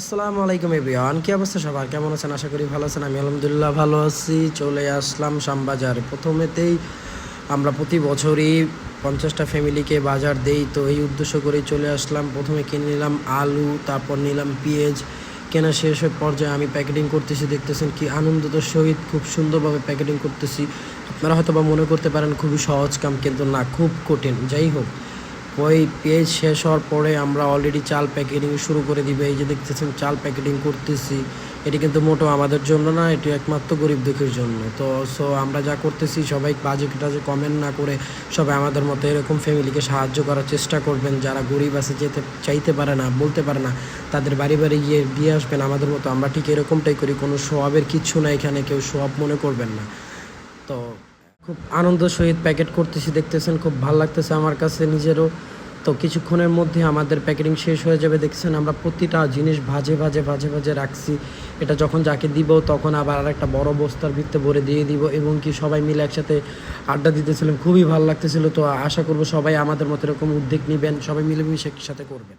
আসসালামু আলাইকুম এভরিওয়ান, কি অবস্থা সবার? কেমন আছেন? আশা করি ভালো আছেন। আমি আলহামদুলিল্লাহ ভালো আছি। চলে আসলাম শ্যামবাজারে। প্রথমেতেই আমরা প্রতি বছরই পঞ্চাশটা ফ্যামিলিকে বাজার দেই। তো এই উদ্দেশ্য করেই চলে আসলাম। প্রথমে কিনে নিলাম আলু, তারপর নিলাম পেঁয়াজ। কেনা শেষ পর্যায়ে আমি প্যাকেটিং করতেছি। দেখতেছেন কি আনন্দতার সহিত খুব সুন্দরভাবে প্যাকেটিং করতেছি। আপনারা হয়তো বা মনে করতে পারেন খুবই সহজ কাম, কিন্তু না, খুব কঠিন। যাই হোক ওই পেজ শেষ হওয়ার পরে আমরা অলরেডি চাল প্যাকেটিং শুরু করে দিবে। এই যে দেখতেছেন, চাল প্যাকেটিং করতেছি। এটি কিন্তু মোটো আমাদের জন্য না, এটি একমাত্র গরিব দুঃখের জন্য। তো সো আমরা যা করতেছি, সবাই বাজে টাজে কমেন্ট না করে সবাই আমাদের মতো এরকম ফ্যামিলিকে সাহায্য করার চেষ্টা করবেন। যারা গরিব আছে, যেতে, চাইতে পারে না, বলতে পারে না, তাদের বাড়ি বাড়ি গিয়ে দিয়ে আসবেন আমাদের মতো। আমরা ঠিক এরকমটাই করি, কোনো সোয়াবের কিচ্ছু না এখানে, কেউ সোয়াব মনে করবেন না। তো খুব আনন্দ সহিত প্যাকেট করতেছি, দেখতেছেন খুব ভালো লাগতেছে আমার কাছে নিজেরও। তো কিছুক্ষণের মধ্যে আমাদের প্যাকেটিং শেষ হয়ে যাবে, দেখছেন আমরা প্রতিটা জিনিস ভাজে ভাজে ভাজে ভাজে রাখছি। এটা যখন যাকে দিব তখন আবার আর একটা বড় বস্তার ভিত্তে ভরে দিয়ে দিব এবং কি সবাই মিলে একসাথে আড্ডা দিতেছিলাম খুবই ভালো লাগতেছিল। তো আশা করব সবাই আমাদের মতো এরকম উদ্যোগ নেবেন, সবাই মিলেমিশে একসাথে করবেন।